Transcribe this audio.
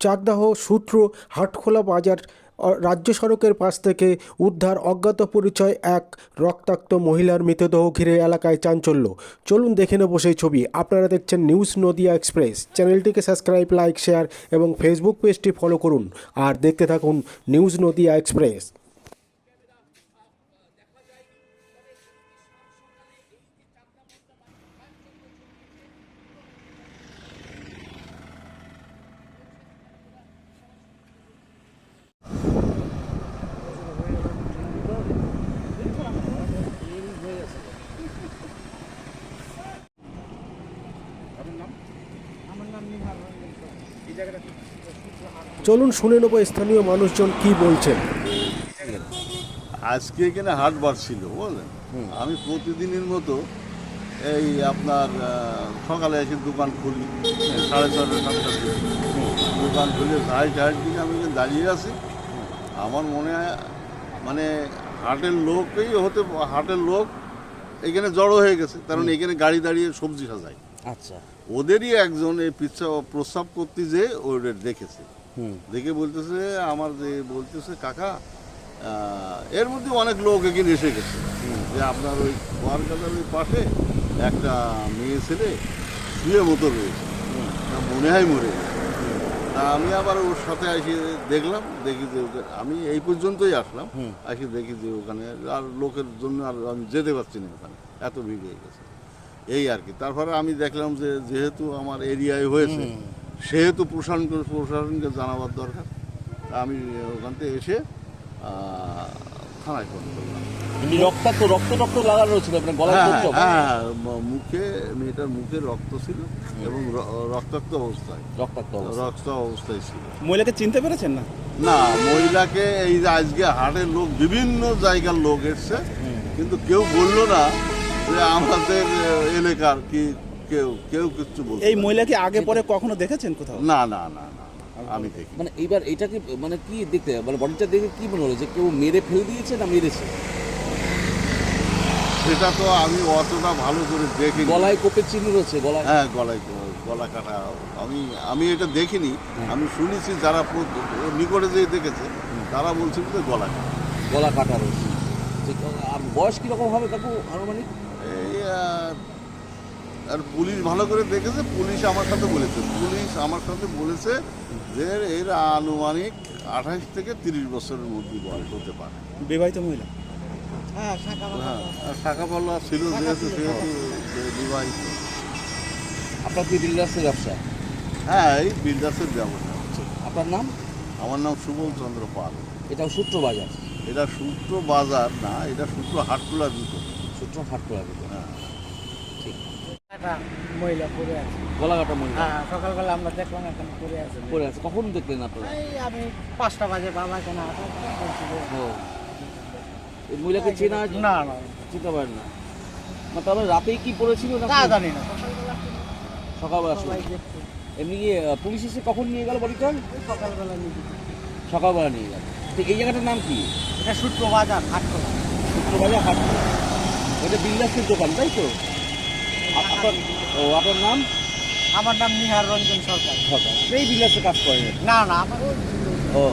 চাকদাহ সূত্র হাটখোলা বাজার রাজ্য সড়কের পাশ থেকে উদ্ধার অজ্ঞাত পরিচয় এক রক্তাক্ত মহিলার মৃতদেহ ঘিরে এলাকায় চাঞ্চল্য। চলুন দেখে নেব সেই ছবি। আপনারা দেখছেন নিউজ নদিয়া এক্সপ্রেস। চ্যানেলটিকে সাবস্ক্রাইব, লাইক, শেয়ার এবং ফেসবুক পেজটি ফলো করুন। আর দেখতে থাকুন নিউজ নদিয়া এক্সপ্রেস। চলুন শুনে নেব স্থানীয় মানুষজন কি বলছেন। আজকে এখানে হাট ছিল বুঝলেন? আমি প্রতিদিনের মতো এই আপনার সকালে এসে দোকান খুলি সাড়ে ছটা সাতটার দিকে। দোকান খুলে সাড়ে চারটার দিকে আমি দাঁড়িয়ে আছি। আমার মনে হয় মানে হাটের লোকই হতে হাটের লোক এখানে জড়ো হয়ে গেছে কারণ এখানে গাড়ি দাঁড়িয়ে সবজি সাজায়। আচ্ছা। ওদেরই একজন এই পিচ্ছা প্রস্রাব করতে যে ওদের দেখেছে। দেখে বলতেছে আমার যে বলতেছে কাকা এর মধ্যে অনেক লোক এখানে এসে গেছে। যে আপনার ওই কুয়ারকাটার ওই পাশে একটা মেয়ে ছেলে শুয়ে মতো রয়েছে। মনে হয় মরে তা আমি আবার ওর সাথে আসি দেখলাম দেখি যে ওকে- আমি এই পর্যন্তই আসলাম। আসি দেখি যে ওখানে আর লোকের জন্য আর আমি যেতে পারছি না ওখানে। এত ভিড় হয়ে গেছে। এই আর কি। তারপরে আমি দেখলাম যে যেহেতু আমার এরিয়ায় হয়েছে সেহেতু প্রশাসন প্রশাসনকে জানাবার দরকার। আমি ওখান থেকে এসে থানায় ফোন করলাম। এমনি রক্তাক্ত রক্ত রক্ত লাগানো ছিল আপনার গলায় হ্যাঁ হ্যাঁ ম- মুখে মেয়েটার মুখে রক্ত ছিল এবং রক্তাক্ত অবস্থায়। রক্তাক্ত রক্ত অবস্থায় ছিল। মহিলাকে চিনতে পেরেছেন না? না মহিলাকে এই যে আজকে হাটের লোক বিভিন্ন জায়গার লোক এসছে কিন্তু কেউ বলল না যে আমাদের এলাকার কি কেউ কেউ কিছু বলছে এই মহিলাকে আগে পরে কখনো দেখেছেন কোথাও? না না না আমি দেখি মানে এইবার এটা কি মানে কি দেখতে মানে বডিটা দেখে কি মনে হলো যে কেউ মেরে ফেলে দিয়েছে না মেরেছে? সেটা তো আমি অতটা ভালো করে দেখিনি। গলায় কোপের চিহ্ন রয়েছে গলায়? হ্যাঁ গলায় গলা কাটা আমি আমি এটা দেখিনি। আমি শুনেছি যারা নিকটে যে দেখেছে তারা বলছিল যে গলা কাটা। গলা কাটা রয়েছে। আর বয়স কীরকম হবে কাকু আনুমানিক? এই আর পুলিশ ভালো করে দেখেছে পুলিশ আমার সাথে বলেছে। পুলিশ আমার সাথে বলেছে যে এর আনুমানিক আঠাশ থেকে তিরিশ বছরের মধ্যে বয়স হতে পারে। বিবাহিত মহিলা? হ্যাঁ আর শাখা পাল্লা ছিল যেহেতু সেহেতু বিবাহিত। আপনার কি বিল্ডার্সের ব্যবসা? হ্যাঁ এই বিল্ডার্সের ব্যবসা। আপনার নাম? আমার নাম সুবল চন্দ্র পাল। এটা সূত্র বাজার এটা সূত্র বাজার না এটা সূত্র হাটকুলা ভিতর সূত্র হাট করা হ্যাঁ। ঠিক। মহিলা পড়ে আছে। মহিলা? হ্যাঁ সকালবেলা আমরা দেখলাম এখন পড়ে আছে। পড়ে আছে। কখন দেখলেন আপনারা? এই আমি পাঁচটা বাজে বাবা কেন ও। মহিলাকে চেনা? না না। চিনতে পারেন না। না তাহলে রাতেই কি পড়েছিল না জানি না। সকালবেলা সকালবেলা সবাই এমনি কি, পুলিশ এসে কখন নিয়ে গেল বাড়িটা? সকালবেলা নিয়ে। সকালবেলা নিয়ে গেল। তো এই জায়গাটার নাম কি? এটা সূত্র বাজার হাট করা শুক্রবাজার হাট এটা বিল্লাসের দোকান তাই তো? আপনার ও আপনার নাম? আমার নাম নিহার রঞ্জন সরকার। সরকার। এই বিল্লাসে কাজ করেন? না না আমার ও।